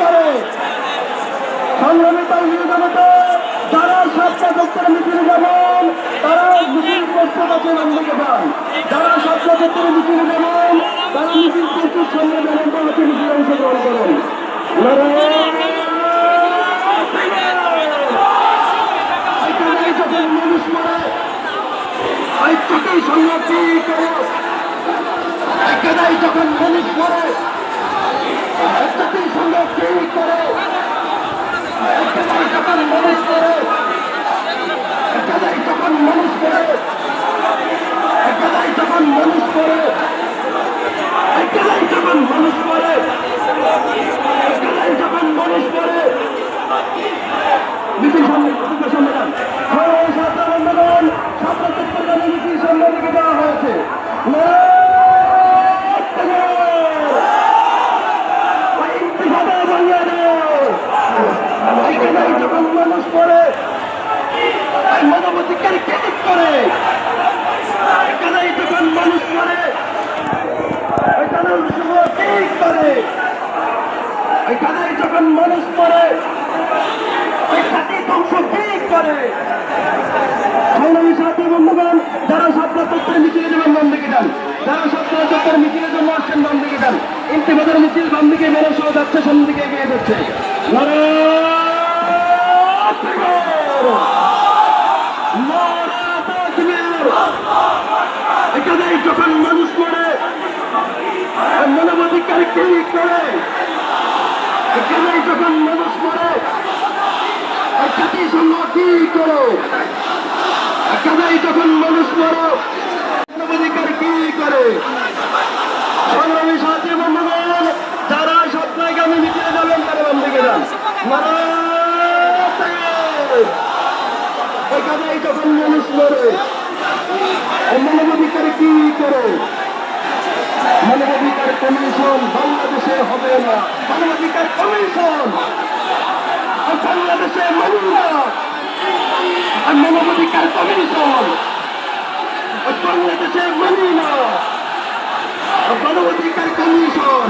করে সংগ্রামিত জনতা যারা সাতটা দপ্তর মিছিল যাবেন তারা মিছিল প্রস্তুত আছে অন্যকে যারা দপ্তর মিছিল যাবেন তারা মিছিল প্রস্তুত সঙ্গে যাবেন তো আছে মিছিল অংশগ্রহণ করুন যখন মানুষ মরে ঐক্যকেই সংরক্ষণ করো এখানেই যখন মানুষ করো এখানেই যখন মানুষ মরে এখানেই যখন মানুষ মরে এখানেই যখন মানুষ মরে এখানেই যখন মানুষ মরে এখানেই যখন মানুষ মরে মিছিল সামনে মিছিল সামনে যান ছয় সাতটা বন্ধগণ সাতটা চট্টগ্রামে মিছিল সামনে দিকে দেওয়া হয়েছে এখানেই যখন মানুষ পড়ে মানবাধিকার কেটে করে এখানেই যখন মানুষ পড়ে এখানে শুভ ঠিক করে এখানেই যখন মানুষ ওই খাতি ধ্বংস ঠিক করে। সাথী বন্ধুগণ, যারা স্বপ্ন তত্ত্বের মিছিলে যাবেন বাম দিকে যান, যারা স্বপ্ন তত্ত্বের মিছিলের জন্য আসছেন বাম দিকে যান ইন্তিবাদের মিছিল বাম দিকে মেরে সহ যাচ্ছে, সামনে দিকে এগিয়ে যাচ্ছে। এখানেই যখন মানুষ মরে মানবাধিকার কি করে এখানেই যখন মানুষ মরে জাতিসংঘ কি করো? এখানেই যখন মানুষ মরো, মানবাধিকার কি করে? সংগ্রামী সাথী বন্ধুগণ, যারা স্বপ্নগামী মিছিলে যাবেন তারা বাম দিকে যান! এখানেই যখন মানুষ মরে, মানবাধিকার কি করে? মানবাধিকার কমিশন বাংলাদেশে হবে না। মানবাধিকার কমিশন আর বাংলাদেশে মানি না আর মানবাধিকার কমিশন আর বাংলাদেশে মানি না আর মানবাধিকার কমিশন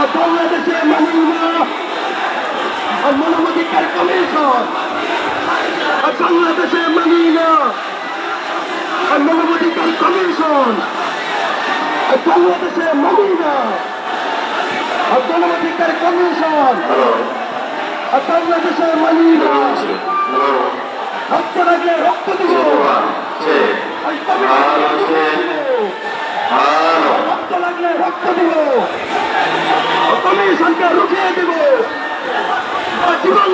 আর বাংলাদেশে মানি না আর মানবাধিকার কমিশন আর বাংলাদেশে মানি না মানবাধিকার কমিশন বাংলাদেশে না আর মানবাধিকার কমিশন। বাংলাদেশে মানি না হ্যালো রক্ত দিব? রক্ত লাগলে রক্ত দিব। কমিশনকে রুখিয়ে দিব। জীবন